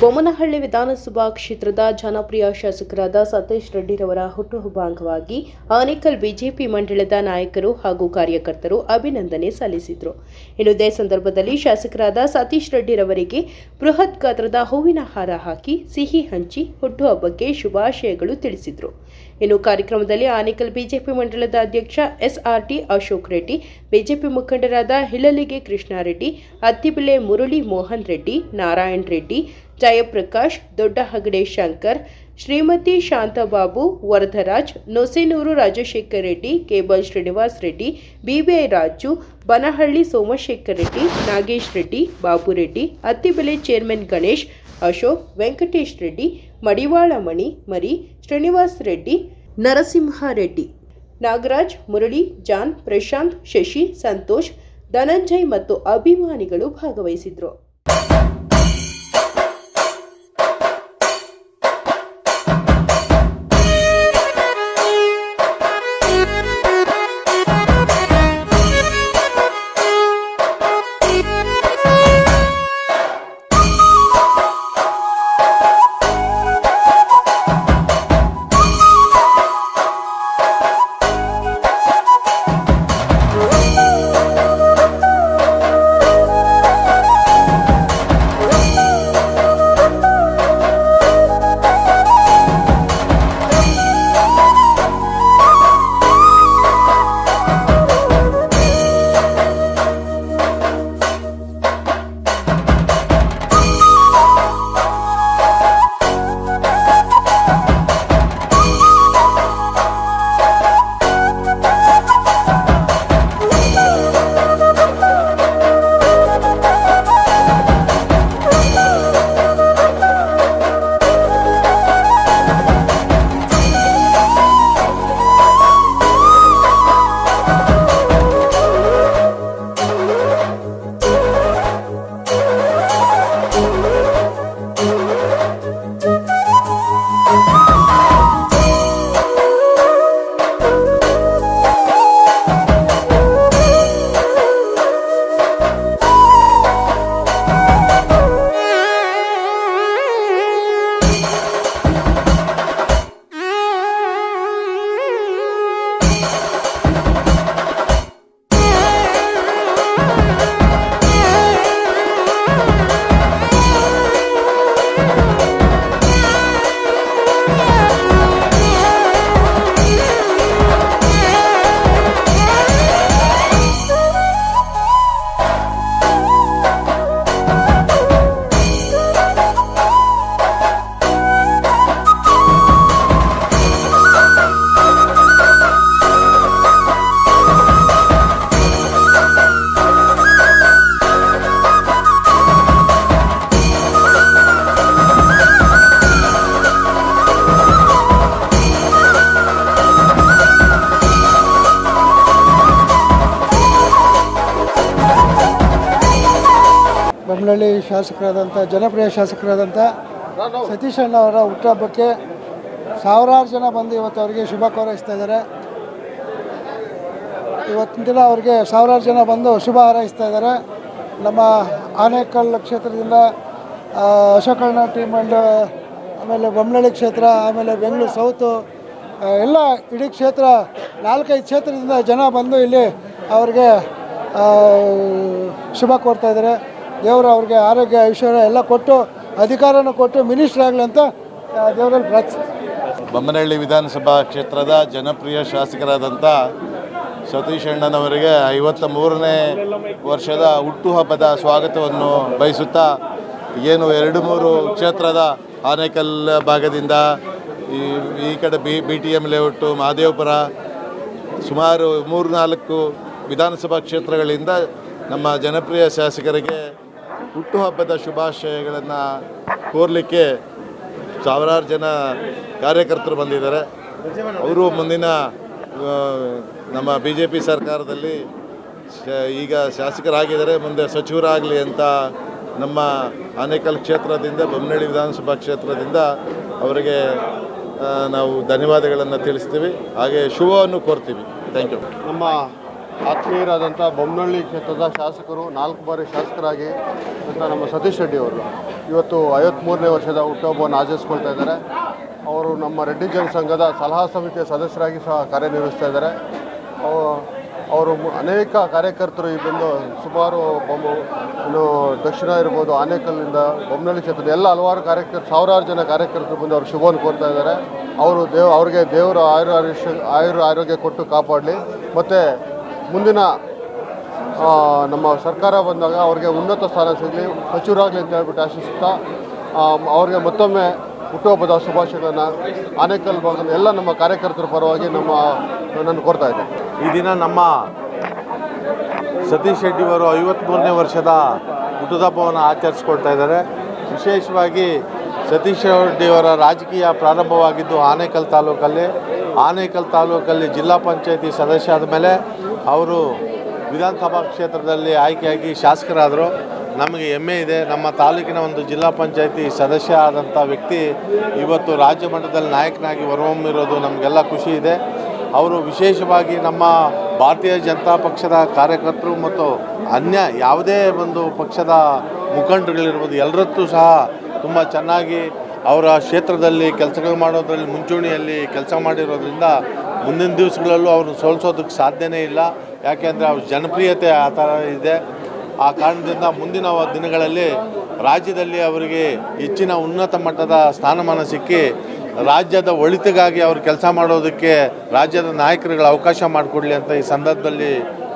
ಬೊಮ್ಮನಹಳ್ಳಿ ವಿಧಾನಸಭಾ ಕ್ಷೇತ್ರದ ಜನಪ್ರಿಯ ಶಾಸಕರಾದ ಸತೀಶ್ ರೆಡ್ಡಿರವರ ಹುಟ್ಟುಹಬ್ಬ ಅಂಗವಾಗಿ ಆನೇಕಲ್ ಬಿಜೆಪಿ ಮಂಡಳದ ನಾಯಕರು ಹಾಗೂ ಕಾರ್ಯಕರ್ತರು ಅಭಿನಂದನೆ ಸಲ್ಲಿಸಿದರು. ಇನ್ನು ಇದೇ ಸಂದರ್ಭದಲ್ಲಿ ಶಾಸಕರಾದ ಸತೀಶ್ ರೆಡ್ಡಿರವರಿಗೆ ಬೃಹತ್ ಗಾತ್ರದ ಹೂವಿನ ಹಾರ ಹಾಕಿ ಸಿಹಿ ಹಂಚಿ ಹುಟ್ಟುಹಬ್ಬಕ್ಕೆ ಶುಭಾಶಯಗಳು ತಿಳಿಸಿದರು. ಇನ್ನು ಕಾರ್ಯಕ್ರಮದಲ್ಲಿ ಆನೇಕಲ್ ಬಿಜೆಪಿ ಮಂಡಳದ ಅಧ್ಯಕ್ಷ ಎಸ್ಆರ್ಟಿ ಅಶೋಕ್ ರೆಡ್ಡಿ, ಬಿಜೆಪಿ ಮುಖಂಡರಾದ ಹಿಳಲಿಗೆ Krishnareddy ಅತ್ತಿಬಿಲೆ Murali Mohan Reddy, Narayan Reddy Jayaprakash Dodda Hagade Shankar Shrimati Shantababu, Varadaraj, Nosenuru Rajashekar Reddy cable Srinivas Reddy BBI Raju, Banahalli Somashekar Reddy Nagesh Reddy Babu Reddy Attibele chairman Ganesh, Ashok Venkatesh Reddy Madivala Mani Mari Srinivas Reddy Narasimha Reddy Nagaraj, Murali, John, Prashanth, Shashi, Santosh, Dhananjay ಮತ್ತು ಅಭಿಮಾನಿಗಳು ಭಾಗವಹಿಸಿದ್ರು. ಬೊಮ್ಮನಹಳ್ಳಿ ಶಾಸಕರಾದಂಥ, ಜನಪ್ರಿಯ ಶಾಸಕರಾದಂಥ ಸತೀಶ್ ಅಣ್ಣ ಅವರ ಹುಟ್ಟುಹಬ್ಬಕ್ಕೆ ಸಾವಿರಾರು ಜನ ಬಂದು ಇವತ್ತು ಅವರಿಗೆ ಶುಭ ಕೋರೈಸ್ತಾ ಇದ್ದಾರೆ. ಇವತ್ತಿನ ದಿನ ಅವರಿಗೆ ಸಾವಿರಾರು ಜನ ಬಂದು ಶುಭ ಹಾರೈಸ್ತಾ ಇದ್ದಾರೆ. ನಮ್ಮ ಆನೇಕಲ್ ಕ್ಷೇತ್ರದಿಂದ ಅಶೋಕಣ್ಣ ಟೀಮ್ ಅಂಡ್ ಆಮೇಲೆ ಬೊಮ್ಮನಹಳ್ಳಿ ಕ್ಷೇತ್ರ, ಆಮೇಲೆ ಬೆಂಗಳೂರು ಸೌತು ಎಲ್ಲ ಇಡೀ ಕ್ಷೇತ್ರ, ನಾಲ್ಕೈದು ಕ್ಷೇತ್ರದಿಂದ ಜನ ಬಂದು ಇಲ್ಲಿ ಅವ್ರಿಗೆ ಶುಭ ಕೋರ್ತಾ ಇದ್ದಾರೆ. ದೇವರು ಅವ್ರಿಗೆ ಆರೋಗ್ಯ, ಐಶ್ವರ್ಯ ಎಲ್ಲ ಕೊಟ್ಟು, ಅಧಿಕಾರನ ಕೊಟ್ಟು ಮಿನಿಸ್ಟರ್ ಆಗಲಿ ಅಂತ ದೇವರಲ್ಲಿ ಪ್ರಾರ್ಥಿಸ್ತೀನಿ. ಬೊಮ್ಮನಹಳ್ಳಿ ವಿಧಾನಸಭಾ ಕ್ಷೇತ್ರದ ಜನಪ್ರಿಯ ಶಾಸಕರಾದಂಥ ಸತೀಶ್ ಅಣ್ಣನವರಿಗೆ ಐವತ್ತ ಮೂರನೇ ವರ್ಷದ ಹುಟ್ಟುಹಬ್ಬದ ಸ್ವಾಗತವನ್ನು ಬಯಸುತ್ತಾ, ಏನು ಎರಡು ಮೂರು ಕ್ಷೇತ್ರದ ಆನೇಕಲ್ ಭಾಗದಿಂದ ಈ ಈ ಕಡೆ B B T M layout, Mahadevapura, ಸುಮಾರು ಮೂರು ನಾಲ್ಕು ವಿಧಾನಸಭಾ ಕ್ಷೇತ್ರಗಳಿಂದ ನಮ್ಮ ಜನಪ್ರಿಯ ಶಾಸಕರಿಗೆ ಹುಟ್ಟುಹಬ್ಬದ ಶುಭಾಶಯಗಳನ್ನು ಕೋರಲಿಕ್ಕೆ ಸಾವಿರಾರು ಜನ ಕಾರ್ಯಕರ್ತರು ಬಂದಿದ್ದಾರೆ. ಅವರು ಮುಂದಿನ ನಮ್ಮ ಬಿ ಜೆ ಪಿ ಸರ್ಕಾರದಲ್ಲಿ ಈಗ ಶಾಸಕರಾಗಿದ್ದಾರೆ, ಮುಂದೆ ಸಚಿವರಾಗಲಿ ಅಂತ ನಮ್ಮ ಆನೇಕಲ್ ಕ್ಷೇತ್ರದಿಂದ ಬೊಮ್ಮನಹಳ್ಳಿ ವಿಧಾನಸಭಾ ಕ್ಷೇತ್ರದಿಂದ ಅವರಿಗೆ ನಾವು ಧನ್ಯವಾದಗಳನ್ನು ತಿಳಿಸ್ತೀವಿ. ಹಾಗೆ ಶುಭವನ್ನು ಕೋರ್ತೀವಿ. ಥ್ಯಾಂಕ್ ಯು ನಮ್ಮ ಆತ್ಮೀಯರಾದಂಥ ಬೊಮ್ಮನಹಳ್ಳಿ ಕ್ಷೇತ್ರದ ಶಾಸಕರು, ನಾಲ್ಕು ಬಾರಿ ಶಾಸಕರಾಗಿ ನಮ್ಮ ಸತೀಶ್ ರೆಡ್ಡಿ ಅವರು. ಇವತ್ತು ಐವತ್ತ್ಮೂರನೇ ವರ್ಷದ ಹುಟ್ಟುಹಬ್ಬವನ್ನು ಆಚರಿಸ್ಕೊಳ್ತಾ ಇದ್ದಾರೆ. ಅವರು ನಮ್ಮ ರೆಡ್ಡಿ ಜನಸಂಘದ ಸಲಹಾ ಸಮಿತಿಯ ಸದಸ್ಯರಾಗಿ ಸಹ ಕಾರ್ಯನಿರ್ವಹಿಸ್ತಾ ಇದ್ದಾರೆ. ಅವ- ಅವರು ಅನೇಕ ಕಾರ್ಯಕರ್ತರು ಈ ಬಂದು ಸುಮಾರು ಬೊಮ್ಮ, ಇನ್ನು ದಕ್ಷಿಣ ಇರ್ಬೋದು ಆನೇಕಲ್ನಿಂದ ಬೊಮ್ಮನಹಳ್ಳಿ ಕ್ಷೇತ್ರದ ಎಲ್ಲ ಹಲವಾರು ಕಾರ್ಯಕರ್ತರು ಸಾವಿರಾರು ಜನ ಕಾರ್ಯಕರ್ತರು ಬಂದು ಅವರು ಶುಭವನ್ನು ಕೋರ್ತಾ ಇದ್ದಾರೆ. ಅವರು ದೇವ್, ಅವ್ರಿಗೆ ದೇವರು ಆಯುರ್ ಆಯುಷ್ಯ ಆಯುರ್ ಆರೋಗ್ಯ ಕೊಟ್ಟು ಕಾಪಾಡಲಿ. ಮತ್ತು ಮುಂದಿನ ನಮ್ಮ ಸರ್ಕಾರ ಬಂದಾಗ ಅವ್ರಿಗೆ ಉನ್ನತ ಸ್ಥಾನ ಸಿಗಲಿ, ಸಚಿವರಾಗಲಿ ಅಂತ ಹೇಳ್ಬಿಟ್ಟು ಆಶಿಸುತ್ತಾ ಅವ್ರಿಗೆ ಮತ್ತೊಮ್ಮೆ ಹುಟ್ಟುಹಬ್ಬದ ಶುಭಾಶಯಗಳನ್ನು, ಆನೇಕಲ್ ಭಾಗದ ಎಲ್ಲ ನಮ್ಮ ಕಾರ್ಯಕರ್ತರ ಪರವಾಗಿ ನಮ್ಮ ನನ್ನ ಕೋರ್ತಾ ಇದ್ದೇನೆ. ಈ ದಿನ ನಮ್ಮ ಸತೀಶ್ ಶೆಟ್ಟಿಯವರು ಐವತ್ತ್ಮೂರನೇ ವರ್ಷದ ಹುಟ್ಟುಹಬ್ಬವನ್ನು ಆಚರಿಸ್ಕೊಳ್ತಾ ಇದ್ದಾರೆ. ವಿಶೇಷವಾಗಿ ಸತೀಶ್ ರೆಡ್ಡಿಯವರ ರಾಜಕೀಯ ಪ್ರಾರಂಭವಾಗಿದ್ದು ಆನೇಕಲ್ ತಾಲೂಕಲ್ಲಿ. ಆನೇಕಲ್ ತಾಲೂಕಲ್ಲಿ ಜಿಲ್ಲಾ ಪಂಚಾಯತಿ ಸದಸ್ಯ ಆದ ಮೇಲೆ ಅವರು ವಿಧಾನಸಭಾ ಕ್ಷೇತ್ರದಲ್ಲಿ ಆಯ್ಕೆಯಾಗಿ ಶಾಸಕರಾದರು. ನಮಗೆ ಹೆಮ್ಮೆ ಇದೆ. ನಮ್ಮ ತಾಲೂಕಿನ ಒಂದು ಜಿಲ್ಲಾ ಪಂಚಾಯತಿ ಸದಸ್ಯ ಆದಂಥ ವ್ಯಕ್ತಿ ಇವತ್ತು ರಾಜ್ಯ ಮಟ್ಟದಲ್ಲಿ ನಾಯಕನಾಗಿ ಹೊರಹೊಮ್ಮಿರೋದು ನಮಗೆಲ್ಲ ಖುಷಿ ಇದೆ. ಅವರು ವಿಶೇಷವಾಗಿ ನಮ್ಮ ಭಾರತೀಯ ಜನತಾ ಪಕ್ಷದ ಕಾರ್ಯಕರ್ತರು ಮತ್ತು ಅನ್ಯ ಯಾವುದೇ ಒಂದು ಪಕ್ಷದ ಮುಖಂಡರುಗಳಿರ್ಬೋದು ಎಲ್ಲರತ್ತೂ ಸಹ ತುಂಬ ಚೆನ್ನಾಗಿ ಅವರ ಕ್ಷೇತ್ರದಲ್ಲಿ ಕೆಲಸಗಳು ಮಾಡೋದ್ರಲ್ಲಿ, ಮುಂಚೂಣಿಯಲ್ಲಿ ಕೆಲಸ ಮಾಡಿರೋದ್ರಿಂದ ಮುಂದಿನ ದಿವಸಗಳಲ್ಲೂ ಅವ್ರನ್ನ ಸೋಲ್ಸೋದಕ್ಕೆ ಸಾಧ್ಯನೇ ಇಲ್ಲ. ಯಾಕೆಂದರೆ ಅವ್ರ ಜನಪ್ರಿಯತೆ ಆ ಥರ ಇದೆ. ಆ ಕಾರಣದಿಂದ ಮುಂದಿನ ದಿನಗಳಲ್ಲಿ ರಾಜ್ಯದಲ್ಲಿ ಅವರಿಗೆ ಹೆಚ್ಚಿನ ಉನ್ನತ ಮಟ್ಟದ ಸ್ಥಾನಮಾನ ಸಿಕ್ಕಿ ರಾಜ್ಯದ ಒಳಿತಿಗಾಗಿ ಅವರು ಕೆಲಸ ಮಾಡೋದಕ್ಕೆ ರಾಜ್ಯದ ನಾಯಕರುಗಳ ಅವಕಾಶ ಮಾಡಿಕೊಡ್ಲಿ ಅಂತ ಈ ಸಂದರ್ಭದಲ್ಲಿ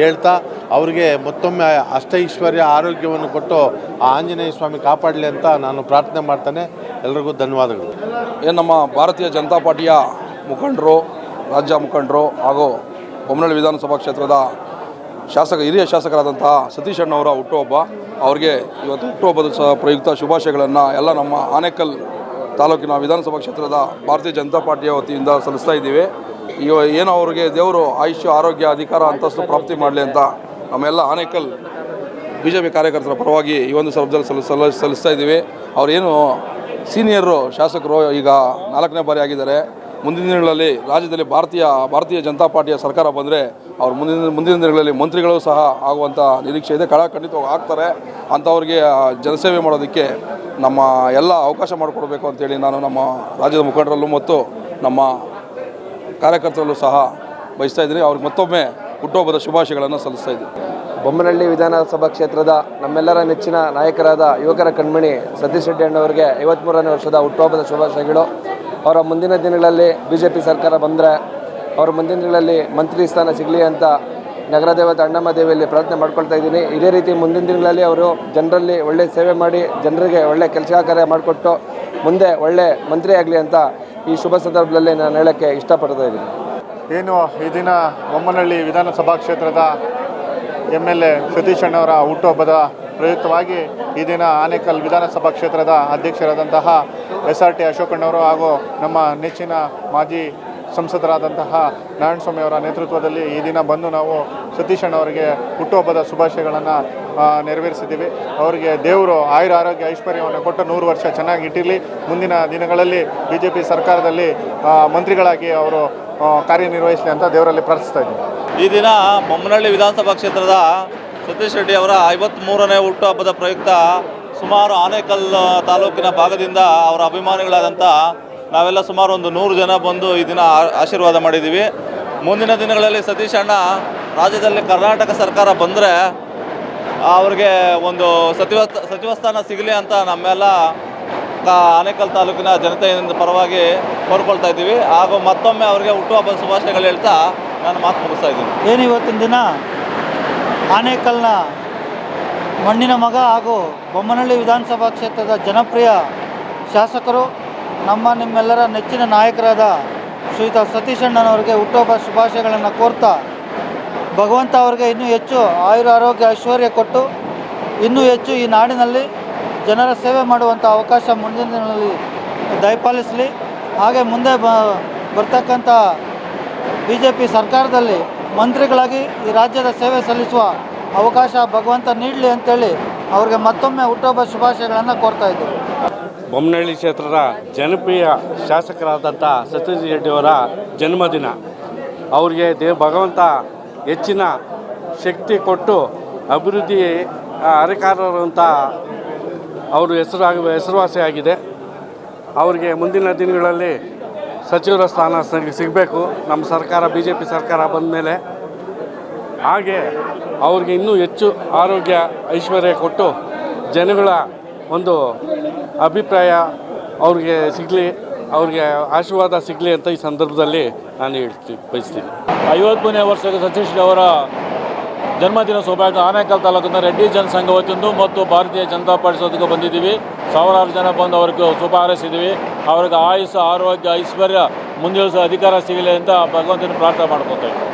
ಹೇಳ್ತಾ ಅವರಿಗೆ ಮತ್ತೊಮ್ಮೆ ಅಷ್ಟೈಶ್ವರ್ಯ ಆರೋಗ್ಯವನ್ನು ಕೊಟ್ಟು ಆ ಆಂಜನೇಯ ಸ್ವಾಮಿ ಕಾಪಾಡಲಿ ಅಂತ ನಾನು ಪ್ರಾರ್ಥನೆ ಮಾಡ್ತಾನೆ. ಎಲ್ರಿಗೂ ಧನ್ಯವಾದಗಳು. ಏನು ನಮ್ಮ ಭಾರತೀಯ ಜನತಾ ಪಾರ್ಟಿಯ ಮುಖಂಡರು ರಾಜ್ಯ ಮುಖಂಡರು ಹಾಗೂ ಬೊಮ್ಮನಹಳ್ಳಿ ವಿಧಾನಸಭಾ ಕ್ಷೇತ್ರದ ಶಾಸಕ, ಹಿರಿಯ ಶಾಸಕರಾದಂತಹ ಸತೀಶ್ ಅಣ್ಣವರ ಹುಟ್ಟುಹಬ್ಬ. ಅವರಿಗೆ ಇವತ್ತು ಹುಟ್ಟುಹಬ್ಬದ ಸಹ ಪ್ರಯುಕ್ತ ಶುಭಾಶಯಗಳನ್ನು ಎಲ್ಲ ನಮ್ಮ ಆನೇಕಲ್ ತಾಲೂಕಿನ ವಿಧಾನಸಭಾ ಕ್ಷೇತ್ರದ ಭಾರತೀಯ ಜನತಾ ಪಾರ್ಟಿಯ ವತಿಯಿಂದ ಸಲ್ಲಿಸ್ತಾ ಇದ್ದೀವಿ. ಇವ ಏನು ಅವರಿಗೆ ದೇವರು ಆಯುಷ್ಯ ಆರೋಗ್ಯ, ಅಧಿಕಾರ, ಅಂತಸ್ತು ಪ್ರಾಪ್ತಿ ಮಾಡಲಿ ಅಂತ ನಮ್ಮೆಲ್ಲ ಆನೇಕಲ್ ಬಿ ಜೆ ಪಿ ಕಾರ್ಯಕರ್ತರ ಪರವಾಗಿ ಈ ಒಂದು ಸಂದರ್ಭದಲ್ಲಿ ಸಲ್ಲಿ ಸಲ್ಲ ಸಲ್ಲಿಸ್ತಾ ಇದ್ದೀವಿ. ಅವರೇನು ಸೀನಿಯರು ಶಾಸಕರು ಈಗ ನಾಲ್ಕನೇ ಬಾರಿ ಆಗಿದ್ದಾರೆ. ಮುಂದಿನ ದಿನಗಳಲ್ಲಿ ರಾಜ್ಯದಲ್ಲಿ ಭಾರತೀಯ ಭಾರತೀಯ ಜನತಾ ಪಾರ್ಟಿಯ ಸರ್ಕಾರ ಬಂದರೆ ಅವ್ರು ಮುಂದಿನ ಮುಂದಿನ ದಿನಗಳಲ್ಲಿ ಮಂತ್ರಿಗಳು ಸಹ ಆಗುವಂಥ ನಿರೀಕ್ಷೆ ಇದೆ. ಕಳ ಖಂಡಿತವಾಗಿ ಆಗ್ತಾರೆ. ಅಂಥವ್ರಿಗೆ ಜನಸೇವೆ ಮಾಡೋದಕ್ಕೆ ನಮ್ಮ ಎಲ್ಲ ಅವಕಾಶ ಮಾಡಿಕೊಡ್ಬೇಕು ಅಂತೇಳಿ ನಾನು ನಮ್ಮ ರಾಜ್ಯದ ಮುಖಂಡರಲ್ಲೂ ಮತ್ತು ನಮ್ಮ ಕಾರ್ಯಕರ್ತರಲ್ಲೂ ಸಹ ಬಯಸ್ತಾ ಇದ್ದೀನಿ. ಅವ್ರಿಗೆ ಮತ್ತೊಮ್ಮೆ ಹುಟ್ಟುಹಬ್ಬದ ಶುಭಾಶಯಗಳನ್ನು ಸಲ್ಲಿಸ್ತಾ ಇದ್ದೀನಿ. ಬೊಮ್ಮನಹಳ್ಳಿ ವಿಧಾನಸಭಾ ಕ್ಷೇತ್ರದ ನಮ್ಮೆಲ್ಲರ ನೆಚ್ಚಿನ ನಾಯಕರಾದ ಯುವಕರ ಕಣ್ಮಣಿ ಸತೀಶ್ ರೆಡ್ಡಿ ಅಣ್ಣವರಿಗೆ ಐವತ್ತ್ಮೂರನೇ ವರ್ಷದ ಹುಟ್ಟುಹಬ್ಬದ ಶುಭಾಶಯಗಳು. ಅವರ ಮುಂದಿನ ದಿನಗಳಲ್ಲಿ ಬಿ ಜೆ ಪಿ ಸರ್ಕಾರ ಬಂದರೆ ಅವರ ಮುಂದಿನ ದಿನಗಳಲ್ಲಿ ಮಂತ್ರಿ ಸ್ಥಾನ ಸಿಗಲಿ ಅಂತ ನಗರ ದೇವತೆ ಅಣ್ಣಮ್ಮ ದೇವಿಯಲ್ಲಿ ಪ್ರಾರ್ಥನೆ ಮಾಡ್ಕೊಳ್ತಾ ಇದ್ದೀನಿ. ಇದೇ ರೀತಿ ಮುಂದಿನ ದಿನಗಳಲ್ಲಿ ಅವರು ಜನರಲ್ಲಿ ಒಳ್ಳೆ ಸೇವೆ ಮಾಡಿ ಜನರಿಗೆ ಒಳ್ಳೆ ಕೆಲಸ ಕಾರ್ಯ ಮಾಡಿಕೊಟ್ಟು ಮುಂದೆ ಒಳ್ಳೆ ಮಂತ್ರಿ ಆಗಲಿ ಅಂತ ಈ ಶುಭ ಸಂದರ್ಭದಲ್ಲಿ ನಾನು ಹೇಳೋಕ್ಕೆ ಇಷ್ಟಪಡ್ತಾ ಇದ್ದೀನಿ. ಏನು ಈ ದಿನ ಬೊಮ್ಮನಹಳ್ಳಿ ವಿಧಾನಸಭಾ ಕ್ಷೇತ್ರದ ಎಂ ಎಲ್ ಎ ಸತೀಶ್ ಅಣ್ಣವರ ಹುಟ್ಟುಹಬ್ಬದ ಪ್ರಯುಕ್ತವಾಗಿ ಈ ದಿನ ಆನೇಕಲ್ ವಿಧಾನಸಭಾ ಕ್ಷೇತ್ರದ ಅಧ್ಯಕ್ಷರಾದಂತಹ ಎಸ್ ಆರ್ ಟಿ ಅಶೋಕಣ್ಣವರು ಹಾಗೂ ನಮ್ಮ ನೆಚ್ಚಿನ ಮಾಜಿ ಸಂಸದರಾದಂತಹ ನಾರಾಯಣಸ್ವಾಮಿ ಅವರ ನೇತೃತ್ವದಲ್ಲಿ ಈ ದಿನ ಬಂದು ನಾವು ಸತೀಶ್ ಅಣ್ಣವರಿಗೆ ಹುಟ್ಟುಹಬ್ಬದ ಶುಭಾಶಯಗಳನ್ನು ನೆರವೇರಿಸಿದ್ದೀವಿ. ಅವರಿಗೆ ದೇವರು ಆಯುರ ಆರೋಗ್ಯ ಐಶ್ವರ್ಯವನ್ನು ಕೊಟ್ಟು ನೂರು ವರ್ಷ ಚೆನ್ನಾಗಿ ಇಟ್ಟಿರಲಿ. ಮುಂದಿನ ದಿನಗಳಲ್ಲಿ ಬಿ ಜೆ ಪಿ ಸರ್ಕಾರದಲ್ಲಿ ಮಂತ್ರಿಗಳಾಗಿ ಅವರು ಕಾರ್ಯನಿರ್ವಹಿಸಲಿ ಅಂತ ದೇವರಲ್ಲಿ ಪ್ರಾರ್ಥಿಸ್ತಾ ಇದ್ದೀನಿ. ಈ ದಿನ ಬೊಮ್ಮನಹಳ್ಳಿ ವಿಧಾನಸಭಾ ಕ್ಷೇತ್ರದ ಸತೀಶ್ ರೆಡ್ಡಿ ಅವರ ಐವತ್ತ್ಮೂರನೇ ಹುಟ್ಟುಹಬ್ಬದ ಪ್ರಯುಕ್ತ ಸುಮಾರು ಆನೇಕಲ್ ತಾಲೂಕಿನ ಭಾಗದಿಂದ ಅವರ ಅಭಿಮಾನಿಗಳಾದಂಥ ನಾವೆಲ್ಲ ಸುಮಾರು ಒಂದು ನೂರು ಜನ ಬಂದು ಈ ದಿನ ಆಶೀರ್ವಾದ ಮಾಡಿದ್ದೀವಿ. ಮುಂದಿನ ದಿನಗಳಲ್ಲಿ ಸತೀಶ್ ಅಣ್ಣ ರಾಜ್ಯದಲ್ಲಿ ಕರ್ನಾಟಕ ಸರ್ಕಾರ ಬಂದರೆ ಅವ್ರಿಗೆ ಒಂದು ಸಚಿವ ಸಚಿವ ಸ್ಥಾನ ಸಿಗಲಿ ಅಂತ ನಮ್ಮೆಲ್ಲ ಆನೇಕಲ್ ತಾಲೂಕಿನ ಜನತೆಯಿಂದ ಪರವಾಗಿ ಕೋರ್ಕೊಳ್ತಾ ಇದ್ದೀವಿ. ಹಾಗೂ ಮತ್ತೊಮ್ಮೆ ಅವರಿಗೆ ಹುಟ್ಟುಹಬ್ಬದ ಶುಭಾಶಯಗಳು ಹೇಳ್ತಾ ನಾನು ಮಾತು ಮುಗಿಸ್ತಾ ಇದ್ದೀನಿ. ಏನು ಇವತ್ತಿನ ದಿನ? ಆನೇಕಲ್ನ ಮಣ್ಣಿನ ಮಗ ಹಾಗೂ ಬೊಮ್ಮನಹಳ್ಳಿ ವಿಧಾನಸಭಾ ಕ್ಷೇತ್ರದ ಜನಪ್ರಿಯ ಶಾಸಕರು, ನಮ್ಮ ನಿಮ್ಮೆಲ್ಲರ ನೆಚ್ಚಿನ ನಾಯಕರಾದ ಶ್ರೀಯುತ ಸತೀಶ್ ಅಣ್ಣನವರಿಗೆ ಹುಟ್ಟುಹಬ್ಬ ಶುಭಾಶಯಗಳನ್ನು ಕೋರ್ತಾ ಭಗವಂತ ಅವರಿಗೆ ಇನ್ನೂ ಹೆಚ್ಚು ಆಯುರ ಆರೋಗ್ಯ ಐಶ್ವರ್ಯ ಕೊಟ್ಟು ಇನ್ನೂ ಹೆಚ್ಚು ಈ ನಾಡಿನಲ್ಲಿ ಜನರ ಸೇವೆ ಮಾಡುವಂಥ ಅವಕಾಶ ಮುಂದಿನ ದಿನಗಳಲ್ಲಿ ದಯಪಾಲಿಸಲಿ. ಹಾಗೆ ಮುಂದೆ ಬರ್ತಕ್ಕಂಥ ಬಿ ಜೆ ಪಿ ಸರ್ಕಾರದಲ್ಲಿ ಮಂತ್ರಿಗಳಾಗಿ ಈ ರಾಜ್ಯದ ಸೇವೆ ಸಲ್ಲಿಸುವ ಅವಕಾಶ ಭಗವಂತ ನೀಡಲಿ ಅಂತೇಳಿ ಅವ್ರಿಗೆ ಮತ್ತೊಮ್ಮೆ ಹುಟ್ಟುಹಬ್ಬ ಶುಭಾಶಯಗಳನ್ನು ಕೋರ್ತಾ ಇದ್ದೀವಿ. ಬೊಮ್ಮನಹಳ್ಳಿ ಕ್ಷೇತ್ರದ ಜನಪ್ರಿಯ ಶಾಸಕರಾದಂಥ ಸತೀಶ್ ರೆಡ್ಡಿಯವರ ಜನ್ಮದಿನ. ಅವರಿಗೆ ದೇವ್ ಭಗವಂತ ಹೆಚ್ಚಿನ ಶಕ್ತಿ ಕೊಟ್ಟು ಅಭಿವೃದ್ಧಿ ಅರೆಕಾರರು ಅಂತ ಅವರು ಹೆಸರಾಗ ಹೆಸರುವಾಸಿಯಾಗಿದೆ. ಅವರಿಗೆ ಮುಂದಿನ ದಿನಗಳಲ್ಲಿ ಸಚಿವರ ಸ್ಥಾನ ಸಿಗಬೇಕು. ನಮ್ಮ ಸರ್ಕಾರ ಬಿ ಜೆ ಪಿ ಸರ್ಕಾರ ಬಂದ ಮೇಲೆ ಹಾಗೆ ಅವ್ರಿಗೆ ಇನ್ನೂ ಹೆಚ್ಚು ಆರೋಗ್ಯ ಐಶ್ವರ್ಯ ಕೊಟ್ಟು ಜನಗಳ ಒಂದು ಅಭಿಪ್ರಾಯ ಅವ್ರಿಗೆ ಸಿಗಲಿ, ಅವ್ರಿಗೆ ಆಶೀರ್ವಾದ ಸಿಗಲಿ ಅಂತ ಈ ಸಂದರ್ಭದಲ್ಲಿ ನಾನು ಹೇಳ್ತೀನಿ ಬಯಸ್ತೀನಿ. ಐವತ್ತನೇ ವರ್ಷದ ಸತೀಶ್ ಅವರ ಜನ್ಮದಿನ ಸೌಭಾಗ್ಯ. ಆನೇಕಲ್ ತಾಲೂಕಿನ ರೆಡ್ಡಿ ಜನಸಂಘ ವತಿಯಿಂದ ಮತ್ತು ಭಾರತೀಯ ಜನತಾ ಪಾರ್ಟಿ ಬಂದಿದ್ದೀವಿ. ಸಾವಿರಾರು ಜನ ಬಂದು ಅವ್ರಿಗೆ ಶುಭ ಹಾರೈಸಿದ್ದೀವಿ. ಅವ್ರಿಗೆ ಆಯುಷ, ಆರೋಗ್ಯ, ಐಶ್ವರ್ಯ ಮುಂದಿನ ಅಧಿಕಾರ ಸಿಗಲಿ ಅಂತ ಭಗವಂತನ ಪ್ರಾರ್ಥನೆ ಮಾಡ್ಕೊತೇವೆ